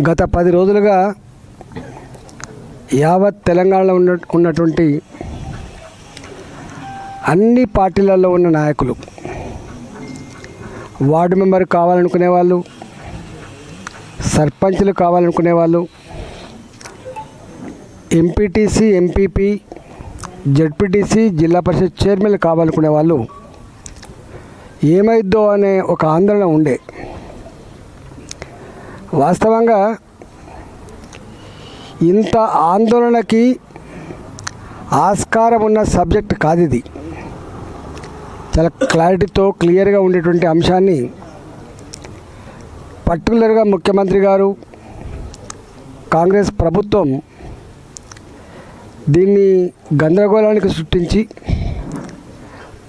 గత పది రోజులుగా యావత్ తెలంగాణలో ఉన్న ఉన్నటువంటి అన్ని పార్టీలలో ఉన్న నాయకులు వార్డు మెంబర్ కావాలనుకునే వాళ్ళు సర్పంచ్లు కావాలనుకునే వాళ్ళు ఎంపీటీసీ ఎంపీపీ జడ్పీటీసీ జిల్లా పరిషత్ చైర్మన్లు కావాలనుకునే వాళ్ళు ఏమైద్దో అనే ఒక ఆందోళన ఉండే. వాస్తవంగా ఇంత ఆందోళనకి ఆస్కారం ఉన్న సబ్జెక్ట్ కాదు ఇది చాలా క్లారిటీతో క్లియర్గా ఉండేటువంటి అంశాన్ని పర్టికులర్గా ముఖ్యమంత్రి గారు కాంగ్రెస్ ప్రభుత్వం దీన్ని గందరగోళానికి సృష్టించి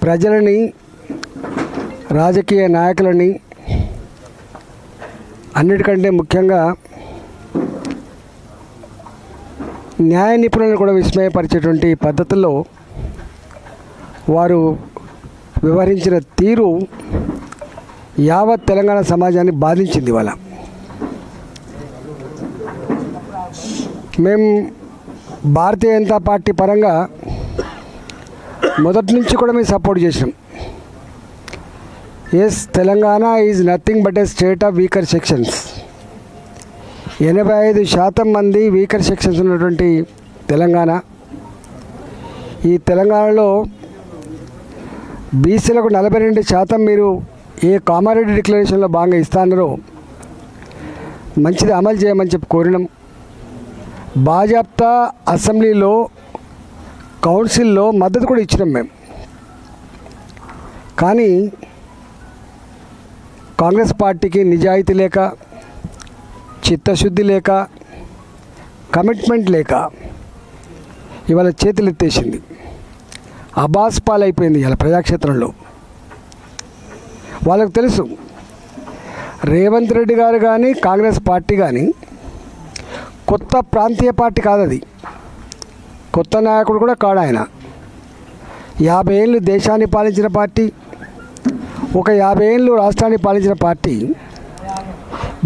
ప్రజలని రాజకీయ నాయకులని అన్నిటికంటే ముఖ్యంగా న్యాయ నిపుణులను కూడా విస్మయపరిచేటువంటి పద్ధతుల్లో వారు వ్యవహరించిన తీరు యావత్ తెలంగాణ సమాజాన్ని బాధించింది వాళ్ళ మేము భారతీయ జనతా పార్టీ పరంగా మొదటి నుంచి కూడా మేము సపోర్ట్ చేసినాం. Yes Telangana is nothing but a state of weaker sections ఎనభై ఐదు శాతం మంది వీకర్ సెక్షన్స్ ఉన్నటువంటి తెలంగాణ. ఈ తెలంగాణలో బీసీలకు నలభై రెండు శాతం మీరు ఏ కామారెడ్డి డిక్లరేషన్లో భాగంగా ఇస్తానో మంచిది అమలు చేయమని చెప్పి కోరినాం. బాజాప్తా అసెంబ్లీలో కౌన్సిల్లో మద్దతు కూడా ఇచ్చినాం మేము. కానీ కాంగ్రెస్ పార్టీకి నిజాయితీ లేక చిత్తశుద్ధి లేక కమిట్మెంట్ లేక ఇవాళ చేతులు ఎత్తేసింది అబాస్ పాలైపోయింది ఇలా ప్రజాక్షేత్రంలో. వాళ్ళకు తెలుసు రేవంత్ రెడ్డి గారు కానీ కాంగ్రెస్ పార్టీ కానీ కొత్త ప్రాంతీయ పార్టీ కాదది. కొత్త నాయకుడు కూడా కాడు ఆయన. యాభై ఏళ్ళు దేశాన్ని పాలించిన పార్టీ ఒక యాభై ఏళ్ళు రాష్ట్రాన్ని పాలించిన పార్టీ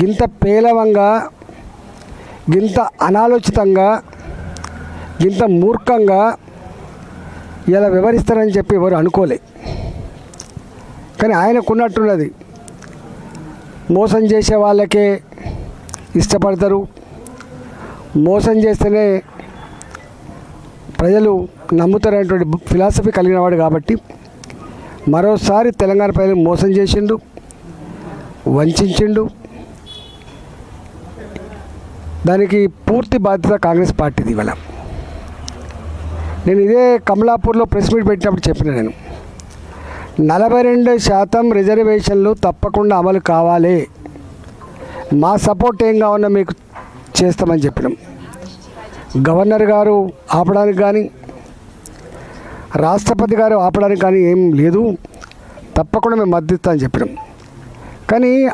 గింత పేలవంగా గింత అనాలోచితంగా గింత మూర్ఖంగా ఇలా వివరిస్తారని చెప్పి ఎవరు అనుకోలే. కానీ ఆయనకున్నట్టున్నది మోసం చేసే వాళ్ళకే ఇష్టపడతారు. మోసం చేస్తేనే ప్రజలు నమ్ముతారనేటువంటి ఫిలాసఫీ కలిగిన వాడు కాబట్టి మరోసారి తెలంగాణ ప్రజలు మోసం చేసిండు వంచిండు దానికి పూర్తి బాధ్యత కాంగ్రెస్ పార్టీది ఇవాళ. నేను ఇదే కమలాపూర్లో ప్రెస్ మీట్ పెట్టినప్పుడు చెప్పిన నేను నలభై రెండు శాతం రిజర్వేషన్లు తప్పకుండా అమలు కావాలి. మా సపోర్ట్ ఏం కావాలన్నా మీకు చేస్తామని చెప్పినాం. గవర్నర్ గారు ఆపడానికి కానీ రాష్ట్రపతి గారు ఆపడానికి కానీ ఏం లేదు. తప్పకుండా మేము మద్దతు అని చెప్పినాం. కానీ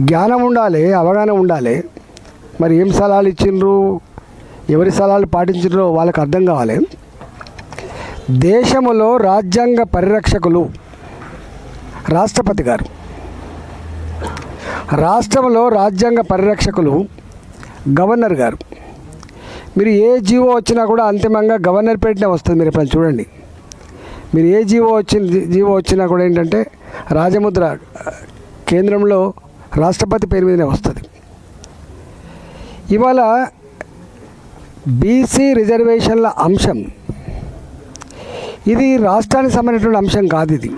జ్ఞానం ఉండాలి అవగాహన ఉండాలి. మరి ఏం సలహాలు ఇచ్చిండ్రు? ఎవరి సలహాలు పాటించిండ్రో వాళ్ళకి అర్థం కావాలి. దేశంలో రాజ్యాంగ పరిరక్షకులు రాష్ట్రపతి గారు. రాష్ట్రంలో రాజ్యాంగ పరిరక్షకులు గవర్నర్ గారు. మీరు ఏ జీవో వచ్చినా కూడా అంతిమంగా గవర్నర్ పేటనే వస్తుంది మీరు ఇప్పుడు చూడండి. మీరు ఏ జీవో వచ్చిన జీవో వచ్చినా కూడా ఏంటంటే రాజముద్ర కేంద్రంలో రాష్ట్రపతి పేరు మీదనే వస్తుంది. ఇవాళ బీసీ రిజర్వేషన్ల అంశం ఇది రాష్ట్రానికి సంబంధించిన అంశం కాదు ఇది.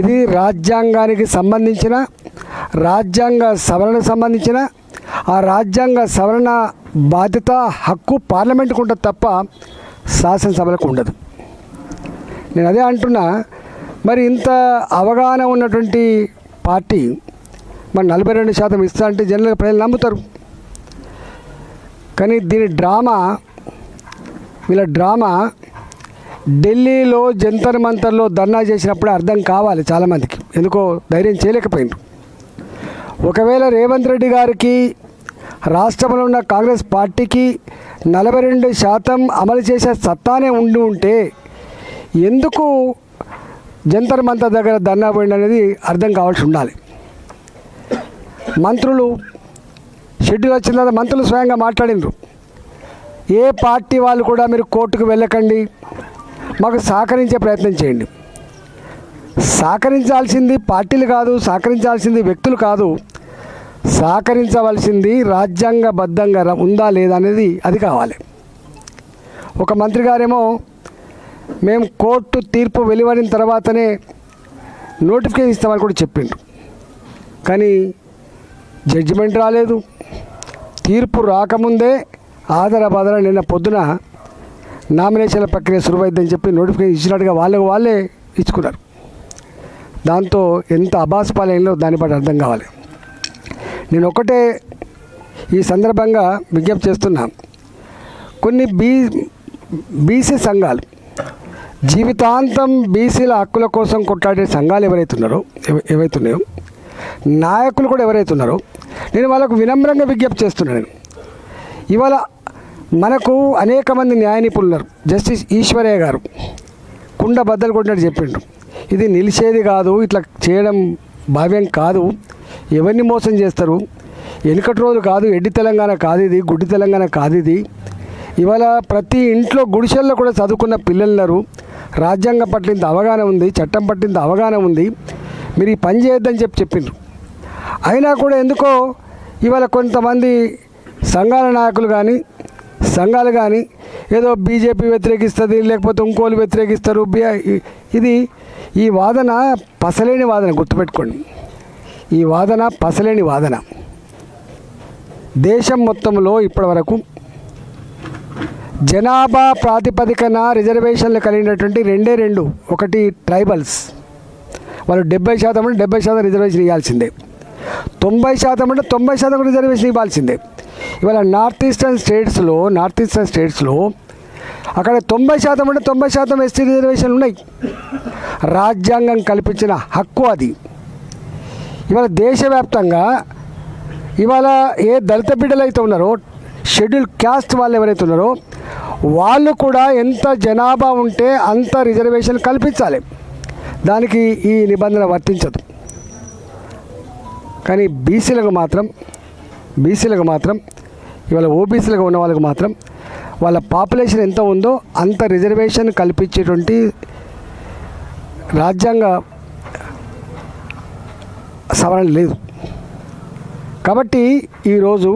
ఇది రాజ్యాంగానికి సంబంధించిన రాజ్యాంగ సవరణకు సంబంధించిన ఆ రాజ్యాంగ సవరణ బాధ్యత హక్కు పార్లమెంట్కు ఉంటుంది తప్ప శాసనసభలకు ఉండదు. నేను అదే అంటున్నా మరి ఇంత అవగాహన ఉన్నటువంటి పార్టీ మరి నలభై రెండు శాతం ఇస్తా అంటే జనరల్గా ప్రజలు నమ్ముతారు. కానీ దీని డ్రామా వీళ్ళ డ్రామా ఢిల్లీలో జంతర్ మంతర్లో ధర్నా చేసినప్పుడే అర్థం కావాలి చాలామందికి. ఎందుకో ధైర్యం చేయలేకపోయినారు. ఒకవేళ రేవంత్ రెడ్డి గారికి రాష్ట్రంలో ఉన్న కాంగ్రెస్ పార్టీకి నలభై రెండు శాతం అమలు చేసే సత్తానే ఉండి ఉంటే ఎందుకు జంతర్ మంతర్ దగ్గర ధర్నా పోయింది అనేది అర్థం కావాల్సి ఉండాలి. మంత్రులు షెడ్యూల్ వచ్చిన తర్వాత మంత్రులు స్వయంగా మాట్లాడినరు. ఏ పార్టీ వాళ్ళు కూడా మీరు కోర్టుకు వెళ్ళకండి మాకు సహకరించే ప్రయత్నం చేయండి. సహకరించాల్సింది పార్టీలు కాదు సహకరించాల్సింది వ్యక్తులు కాదు. సహకరించవలసింది రాజ్యాంగబద్ధంగా ఉందా లేదా అనేది అది కావాలి. ఒక మంత్రి గారేమో మేము కోర్టు తీర్పు వెలువడిన తర్వాతనే నోటిఫికేషన్ ఇస్తామని కూడా చెప్పిండు. కానీ జడ్జిమెంట్ రాలేదు. తీర్పు రాకముందే ఆధార నిన్న పొద్దున నామినేషన్ల ప్రక్రియ సులువైద్దని చెప్పి నోటిఫికేషన్ ఇచ్చినట్టుగా వాళ్ళకు వాళ్ళే ఇచ్చుకున్నారు. దాంతో ఎంత అబాస్పాలైందో దాన్ని బట్టి అర్థం కావాలి. నేను ఒకటే ఈ సందర్భంగా విజ్ఞప్తి చేస్తున్నా. కొన్ని బీ బీసీ సంఘాలు జీవితాంతం బీసీల హక్కుల కోసం కొట్లాడే సంఘాలు ఎవరైతే ఉన్నారో ఏవైతే ఉన్నాయో నాయకులు కూడా ఎవరైతే ఉన్నారో నేను వాళ్ళకు వినమ్రంగా విజ్ఞప్తి చేస్తున్నాను నేను. ఇవాళ మనకు అనేక మంది న్యాయ నిపుణులు ఉన్నారు. జస్టిస్ ఈశ్వరయ్య గారు కుండ బద్దలు కొట్టినట్టు చెప్పిండు. ఇది నిలిచేది కాదు ఇట్లా చేయడం భావ్యం కాదు. ఎవరిని మోసం చేస్తారు? వెనుకటి రోజు కాదు ఎడ్డి తెలంగాణ కాదు ఇది గుడ్డి తెలంగాణ కాదు ఇది ఇవాళ ప్రతి ఇంట్లో గుడిసెల్లో కూడా చదువుకున్న పిల్లలున్నారు. రాజ్యాంగం పట్ల ఇంత అవగాహన ఉంది చట్టం పట్ల ఇంత అవగాహన ఉంది. మీరు ఈ పని చేయొద్దని చెప్పి చెప్పిండ్రు. అయినా కూడా ఎందుకో ఇవాళ కొంతమంది సంఘాల నాయకులు కానీ సంఘాలు కానీ ఏదో బీజేపీ వ్యతిరేకిస్తుంది లేకపోతే ఇంకోళ్ళు వ్యతిరేకిస్తారు. బి- ఇది ఈ వాదన పసలేని వాదన గుర్తుపెట్టుకోండి. ఈ వాదన పసలేని వాదన. దేశం మొత్తంలో ఇప్పటివరకు జనాభా ప్రాతిపదికన రిజర్వేషన్లు కలిగినటువంటి రెండే రెండు ఒకటి ట్రైబల్స్. వాళ్ళు డెబ్బై శాతం అంటే డెబ్బై శాతం రిజర్వేషన్ ఇవ్వాల్సిందే. తొంభై శాతం అంటే తొంభై శాతం రిజర్వేషన్ ఇవ్వాల్సిందే. ఇవాళ నార్త్ ఈస్టర్న్ స్టేట్స్లో నార్త్ ఈస్టర్న్ స్టేట్స్లో అక్కడ తొంభై శాతం అంటే తొంభై శాతం ఎస్టీ రిజర్వేషన్లు ఉన్నాయి. రాజ్యాంగం కల్పించిన హక్కు అది. ఇవాళ దేశవ్యాప్తంగా ఇవాళ ఏ దళిత బిడ్డలు అయితే ఉన్నారో షెడ్యూల్ క్యాస్ట్ వాళ్ళు ఎవరైతే ఉన్నారో వాళ్ళు కూడా ఎంత జనాభా ఉంటే అంత రిజర్వేషన్ కల్పించాలి. దానికి ఈ నిబంధన వర్తించదు. కానీ బీసీలకు మాత్రం బీసీలకు మాత్రం ఇవాళ ఓబీసీలుగా ఉన్న వాళ్ళకి మాత్రం వాళ్ళ పాపులేషన్ ఎంత ఉందో అంత రిజర్వేషన్ కల్పించేటువంటి రాజ్యాంగ సవరణ లేదు. కాబట్టి ఈరోజు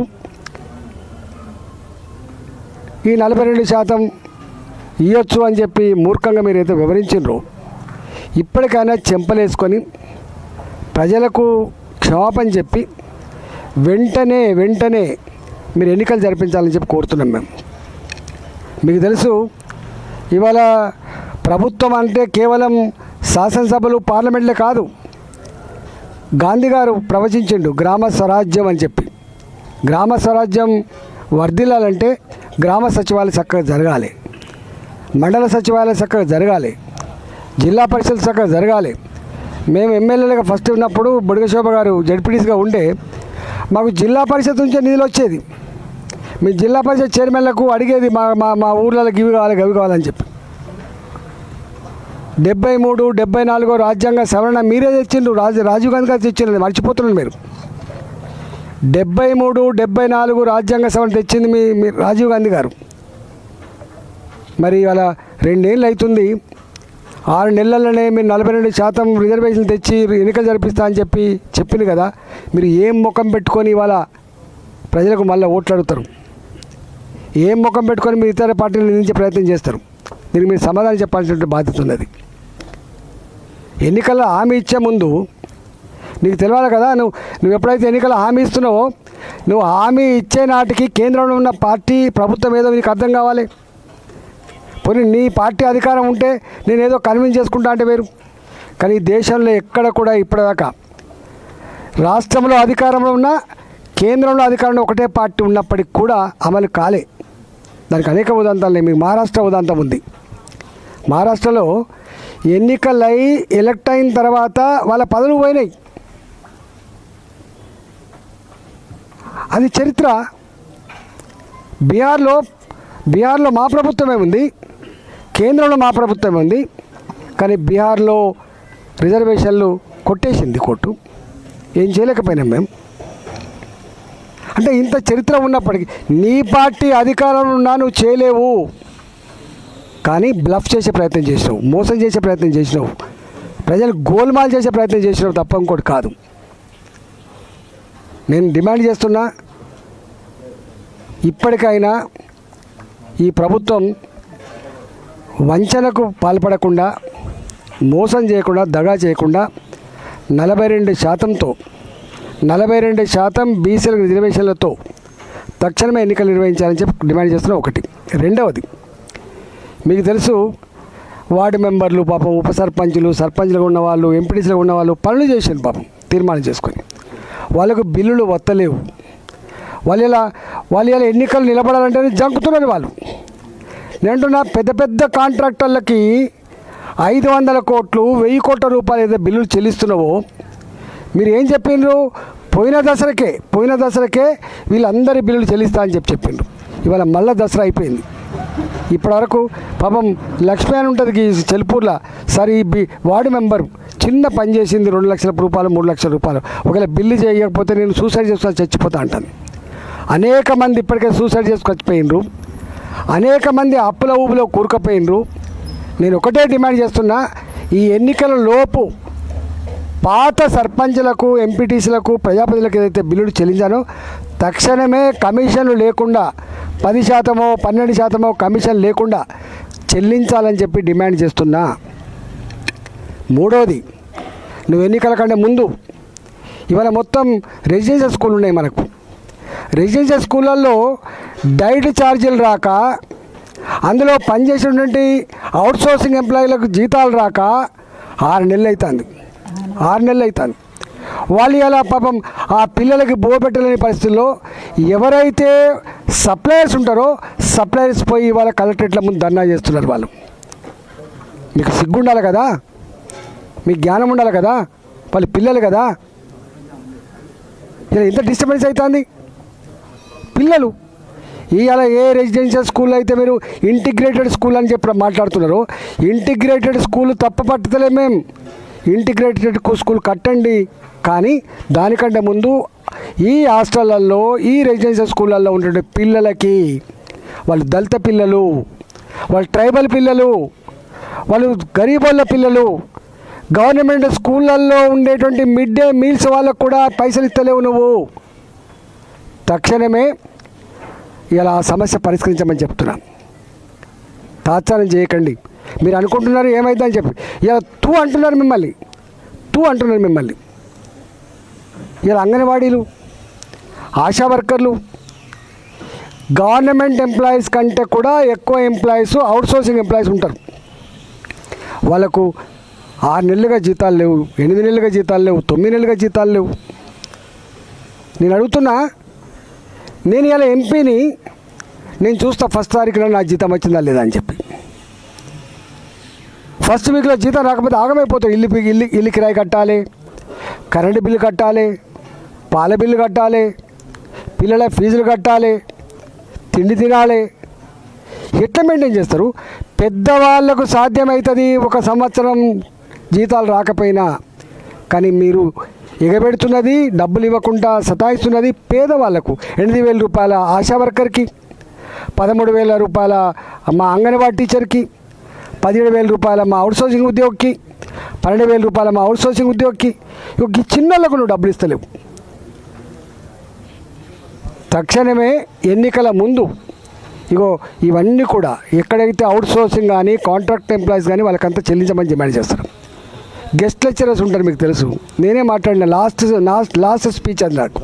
ఈ నలభై రెండు శాతం ఇవ్వచ్చు అని చెప్పి మూర్ఖంగా మీరు అయితే ఇప్పటికైనా చెంపలేసుకొని ప్రజలకు క్షమాపణ చెప్పి వెంటనే వెంటనే మీరు ఎన్నికలు జరిపించాలని చెప్పి కోరుతున్నాం మేము. మీకు తెలుసు ఇవాళ ప్రభుత్వం అంటే కేవలం శాసనసభలు పార్లమెంట్లే కాదు. గాంధీ గారు ప్రవచించిండు గ్రామ స్వరాజ్యం అని చెప్పి. గ్రామ స్వరాజ్యం వర్ధిల్లాలంటే గ్రామ సచివాలయం చక్కగా జరగాలి. మండల సచివాలయం చక్కగా జరగాలి. జిల్లా పరిషత్ చక్కగా జరగాలి. మేము ఎమ్మెల్యేలుగా ఫస్ట్ ఉన్నప్పుడు బుడగశోభ గారు జడ్పీటీసీగా ఉండే మాకు జిల్లా పరిషత్ నుంచే నిధులు వచ్చేది. మీ జిల్లా పరిషత్ చైర్మన్లకు అడిగేది మా మా మా ఊర్లలో ఇవి కావాలి గవి కావాలని చెప్పి. డెబ్బై మూడు డెబ్బై నాలుగో రాజ్యాంగ సవరణ మీరే తెచ్చిండ్రు. రాజు రాజీవ్ గాంధీ గారు తెచ్చిండ్రు. మర్చిపోతున్నారు మీరు. డెబ్బై మూడు డెబ్బై నాలుగు రాజ్యాంగ సవరణ తెచ్చింది మీ మీ రాజీవ్ గాంధీ గారు. మరి ఇవాళ రెండేళ్ళు అవుతుంది ఆరు నెలలనే మీరు నలభై రెండు శాతం రిజర్వేషన్ తెచ్చి ఎన్నికలు జరిపిస్తా అని చెప్పి చెప్పింది కదా. మీరు ఏం ముఖం పెట్టుకొని ఇవాళ ప్రజలకు మళ్ళీ ఓట్లు అడుగుతారు ఏం ముఖం పెట్టుకొని మీరు ఇతర పార్టీలు నిందించే ప్రయత్నం చేస్తారు? దీనికి మీరు సమాధానం చెప్పాల్సిన బాధ్యత ఉన్నది. ఎన్నికల్లో హామీ ఇచ్చే ముందు నీకు తెలియాలి కదా? నువ్వు నువ్వు ఎప్పుడైతే ఎన్నికల్లో హామీ ఇస్తున్నావో నువ్వు హామీ ఇచ్చే నాటికి కేంద్రంలో ఉన్న పార్టీ ప్రభుత్వం ఏదో నీకు అర్థం కావాలి. పోనీ నీ పార్టీ అధికారం ఉంటే నేను ఏదో కన్విన్స్ చేసుకుంటా అంటే వేరు. కానీ ఈ దేశంలో ఎక్కడ కూడా ఇప్పటిదాకా రాష్ట్రంలో అధికారంలో ఉన్న కేంద్రంలో అధికారంలో ఒకటే పార్టీ ఉన్నప్పటికి కూడా అమలు కాలే. దానికి అనేక ఉదాంతాలు మీకు మహారాష్ట్ర ఉదాంతం ఉంది. మహారాష్ట్రలో ఎన్నికలై ఎలక్ట్ అయిన తర్వాత వాళ్ళ పదవులు పోయినాయి. అది చరిత్ర. బీహార్లో బీహార్లో మా ప్రభుత్వమే ఉంది. కేంద్రంలో మా ప్రభుత్వమే ఉంది. కానీ బీహార్లో రిజర్వేషన్లు కొట్టేసింది కోర్టు. ఏం చేయలేకపోయినాం మేము. అంటే ఇంత చరిత్ర ఉన్నప్పటికీ నీ పార్టీ అధికారంలో ఉన్నా నువ్వు చేయలేవు. కానీ బ్లఫ్ చేసే ప్రయత్నం చేసినావు మోసం చేసే ప్రయత్నం చేసినావు ప్రజలు గోల్మాల్ చేసే ప్రయత్నం చేసినావు తప్ప ఇంకోటి కాదు. నేను డిమాండ్ చేస్తున్నా ఇప్పటికైనా ఈ ప్రభుత్వం వంచనకు పాల్పడకుండా మోసం చేయకుండా దగా చేయకుండా నలభై రెండు శాతంతో నలభై రెండు శాతం బీసీల రిజర్వేషన్లతో తక్షణమే ఎన్నికలు నిర్వహించాలని చెప్పి డిమాండ్ చేస్తున్నా ఒకటి. రెండవది మీకు తెలుసు వార్డు మెంబర్లు పాపం ఉప సర్పంచులు సర్పంచ్లుగా ఉన్నవాళ్ళు ఎంపీటీసీలుగా ఉన్నవాళ్ళు పనులు చేశారు పాపం తీర్మానం చేసుకొని. వాళ్ళకు బిల్లులు వత్తలేవు. వాళ్ళు ఇలా వాళ్ళు ఇలా ఎన్నికలు నిలబడాలంటేనే జంకుతున్నారు వాళ్ళు. నేను పెద్ద పెద్ద కాంట్రాక్టర్లకి ఐదు వందల కోట్లు వెయ్యి కోట్ల రూపాయలు ఏదో బిల్లులు చెల్లిస్తున్నావో మీరు ఏం చెప్పిండ్రు పోయిన దసరాకే పోయిన దసరాకే వీళ్ళందరి బిల్లులు చెల్లిస్తా అని చెప్పి చెప్పిండ్రు ఇవాళ మళ్ళా దసరా అయిపోయింది. ఇప్పటివరకు పాపం లక్ష్మీ అని ఉంటుంది ఈ చెల్పూర్లో సరే ఈ బి వార్డు మెంబర్ చిన్న పని చేసింది రెండు లక్షల రూపాయలు మూడు లక్షల రూపాయలు. ఒకవేళ బిల్లు చేయకపోతే నేను సూసైడ్ చేసుకొని చచ్చిపోతా అంటాను. అనేక మంది ఇప్పటికే సూసైడ్ చేసుకొని చచ్చిపోయినరు అనేక మంది అప్పుల ఊపులో కూరుకుపోయినరు నేను ఒకటే డిమాండ్ చేస్తున్నా ఈ ఎన్నికల లోపు పాత సర్పంచ్లకు ఎంపీటీసీలకు ప్రజాప్రతినిధులకు ఏదైతే బిల్లులు చెల్లించానో తక్షణమే కమిషన్లు లేకుండా పది శాతమో పన్నెండు శాతమో కమిషన్ లేకుండా చెల్లించాలని చెప్పి డిమాండ్ చేస్తున్నా. మూడోది నువ్వు ఎన్నికల కంటే ముందు ఇవాళ మొత్తం రెసిడెన్షియల్ స్కూల్ ఉన్నాయి మనకు. రెసిడెన్షియల్ స్కూళ్ళల్లో డైట్ ఛార్జీలు రాక అందులో పనిచేసినటువంటి అవుట్ సోర్సింగ్ ఎంప్లాయీలకు జీతాలు రాక ఆరు నెలలు అవుతుంది. ఆరు నెలలు అవుతుంది. వాళ్ళు ఎలా పాపం ఆ పిల్లలకి బోబెట్టలేని పరిస్థితుల్లో ఎవరైతే సప్లయర్స్ ఉంటారో సప్లయర్స్ పోయి వాళ్ళ కలెక్టరేట్ల ముందు ధర్నా చేస్తున్నారు వాళ్ళు. మీకు సిగ్గు ఉండాలి కదా? మీకు జ్ఞానం ఉండాలి కదా? వాళ్ళ పిల్లలు కదా? ఇలా ఎంత డిస్టర్బెన్స్ అవుతుంది. పిల్లలు. ఇవాళ ఏ రెసిడెన్షియల్ స్కూల్ అయితే మీరు ఇంటిగ్రేటెడ్ స్కూల్ అని చెప్పి మాట్లాడుతున్నారు ఇంటిగ్రేటెడ్ స్కూల్ తప్ప పట్టుతలే మేము ఇంటిగ్రేటెడ్ స్కూల్ కట్టండి. కానీ దానికంటే ముందు ఈ హాస్టళ్ళల్లో ఈ రెసిడెన్షియల్ స్కూళ్ళల్లో ఉండే పిల్లలకి వాళ్ళు దళిత పిల్లలు వాళ్ళు ట్రైబల్ పిల్లలు వాళ్ళు గరీబ్ పిల్లలు గవర్నమెంట్ స్కూళ్ళల్లో ఉండేటువంటి మిడ్ డే మీల్స్ వాళ్ళకు కూడా పైసలు ఇస్తలేవు నువ్వు. తక్షణమే ఇలా సమస్య పరిష్కరించమని చెప్తున్నా. తాత్సారం చేయకండి. మీరు అనుకుంటున్నారు ఏమైందని చెప్పి. ఇలా తూ అంటున్నారు మిమ్మల్ని. తూ అంటున్నారు మిమ్మల్ని. ఇలా అంగన్వాడీలు ఆశా వర్కర్లు గవర్నమెంట్ ఎంప్లాయీస్ కంటే కూడా ఎక్కువ ఎంప్లాయీస్ అవుట్సోర్సింగ్ ఎంప్లాయీస్ ఉంటారు. వాళ్ళకు ఆరు నెలలుగా జీతాలు లేవు ఎనిమిది నెలలుగా జీతాలు లేవు తొమ్మిది నెలలుగా జీతాలు లేవు. నేను అడుగుతున్నా నేను ఇలా ఎంపీని నేను చూస్తా ఫస్ట్ తారీఖున నా జీతం వచ్చిందా లేదా అని చెప్పి. ఫస్ట్ వీక్లో జీతం రాకపోతే ఆగమైపోతాం. ఇల్లు ఇల్లు ఇల్లు కిరాయి కట్టాలి కరెంటు బిల్లు కట్టాలి పాల బిల్లు కట్టాలి పిల్లల ఫీజులు కట్టాలి తిండి తినాలి. ఎట్లా మెయింటైన్ చేస్తారు? పెద్దవాళ్ళకు సాధ్యమవుతుంది ఒక సంవత్సరం జీతాలు రాకపోయినా కానీ మీరు ఎగబెడుతున్నది డబ్బులు ఇవ్వకుండా సతాయిస్తున్నది పేదవాళ్ళకు ఎనిమిది వేల రూపాయల ఆశా వర్కర్కి పదమూడు వేల రూపాయల మా అంగన్వాడీ టీచర్కి పదిహేడు వేల రూపాయల మా అవుట్సోర్సింగ్ ఉద్యోగికి పన్నెండు వేల రూపాయల మా అవుట్సోర్సింగ్ ఉద్యోగికి. ఇక ఈ చిన్నలకు నువ్వు డబ్బులు ఇస్తలేవు. తక్షణమే ఎన్నికల ముందు ఇగో ఇవన్నీ కూడా ఎక్కడైతే అవుట్ సోర్సింగ్ కానీ కాంట్రాక్ట్ ఎంప్లాయీస్ కానీ వాళ్ళకంతా చెల్లించమని డిమాండ్ చేస్తారు. గెస్ట్ లెక్చరర్స్ ఉంటారు మీకు తెలుసు. నేనే మాట్లాడిన లాస్ట్ లాస్ట్ లాస్ట్ స్పీచ్ అది నాకు.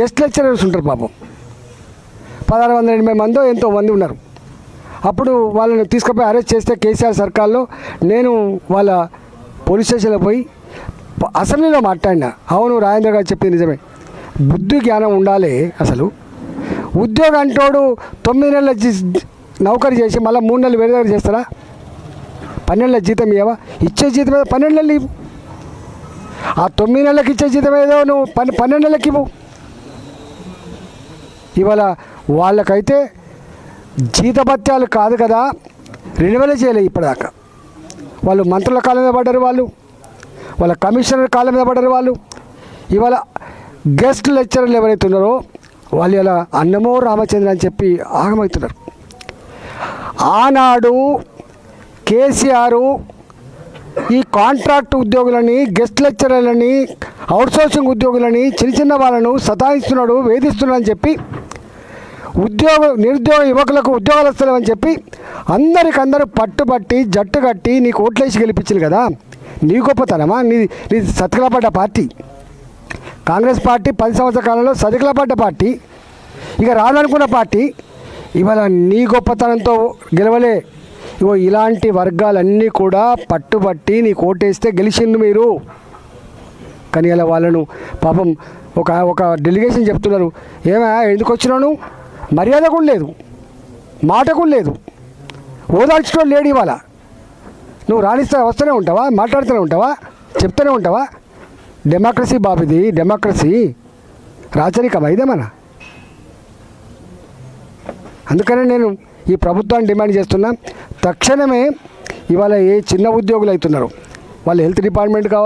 గెస్ట్ లెక్చరర్స్ ఉంటారు పాపం. పదహారు వందల ఎనభై మందో ఎంతో మంది ఉన్నారు. అప్పుడు వాళ్ళని తీసుకుపోయి అరెస్ట్ చేస్తే కేసీఆర్ సర్కార్లో నేను వాళ్ళ పోలీస్ స్టేషన్లో పోయి అసెంబ్లీలో మాట్లాడినా. అవును రాజేంద్ర గారు చెప్పింది నిజమే. బుద్ధి జ్ఞానం ఉండాలి అసలు. ఉద్యోగం అంటోడు తొమ్మిది నెలల జీ- నౌకరీ చేసి మళ్ళీ మూడు నెలలు వేరే దగ్గర చేస్తారా? పన్నెండు నెలల జీతం ఇవ్వవా ఇచ్చే జీతం ఏదో పన్నెండు నెలలు ఇవ్వు. ఆ తొమ్మిది నెలలకు ఇచ్చే జీతం ఏదో నువ్వు పన్నె పన్నెండు నెలలకి ఇవ్వు. ఇవాళ వాళ్ళకైతే జీతభత్యాలు కాదు కదా రెన్యువల్ చేయలేదు ఇప్పటిదాకా. వాళ్ళు మంత్రుల కాలం మీద పడ్డారు వాళ్ళు. వాళ్ళ కమిషనర్ కాలం మీద పడ్డారు వాళ్ళు. ఇవాళ గెస్ట్ లెక్చరర్లు ఎవరైతే ఉన్నారో వాళ్ళు ఇలా అన్నమో రామచంద్ర అని చెప్పి ఆగమవుతున్నారు. ఆనాడు కేసీఆర్ ఈ కాంట్రాక్ట్ ఉద్యోగులని గెస్ట్ లెక్చరర్లని అవుట్సోర్సింగ్ ఉద్యోగులని చిన్న చిన్న వాళ్ళను సతాయిస్తున్నాడు వేధిస్తున్నాడని చెప్పి ఉద్యోగ నిరుద్యోగ యువకులకు ఉద్యోగాలు వస్తలేవని చెప్పి అందరికందరూ పట్టుబట్టి జట్టు కట్టి నీకు ఓట్లేసి గెలిపించింది కదా. నీ గొప్పతనమా? నీ నీ సత్కలపడ్డ పార్టీ. కాంగ్రెస్ పార్టీ పది సంవత్సరాల కాలంలో సతకలపడ్డ పార్టీ. ఇక రాదనుకున్న పార్టీ ఇవాళ నీ గొప్పతనంతో గెలవలే. ఇగో ఇలాంటి వర్గాలన్నీ కూడా పట్టుబట్టి నీ కోటేస్తే గెలిచిండు మీరు. కానీ అలా వాళ్ళను పాపం ఒక ఒక డెలిగేషన్ చెప్తున్నారు. ఏమా ఎందుకు వచ్చినాను మర్యాద కూడా లేదు. మాట కూడా లేదు. ఓదార్చడం లేడు ఇవాళ. నువ్వు రాణిస్తా వస్తూనే ఉంటావా? మాట్లాడుతూనే ఉంటావా? చెప్తూనే ఉంటావా? డెమోక్రసీ బాబుది డెమోక్రసీ రాచరికం ఇదేమన్నా? అందుకనే నేను ఈ ప్రభుత్వాన్ని డిమాండ్ చేస్తున్నా. తక్షణమే ఇవాళ ఏ చిన్న ఉద్యోగులు అవుతున్నారు. వాళ్ళు హెల్త్ డిపార్ట్మెంట్ కావాలి